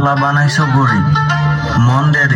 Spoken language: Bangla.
আল্লাহ বানাইছো গরিব। মন দেয়া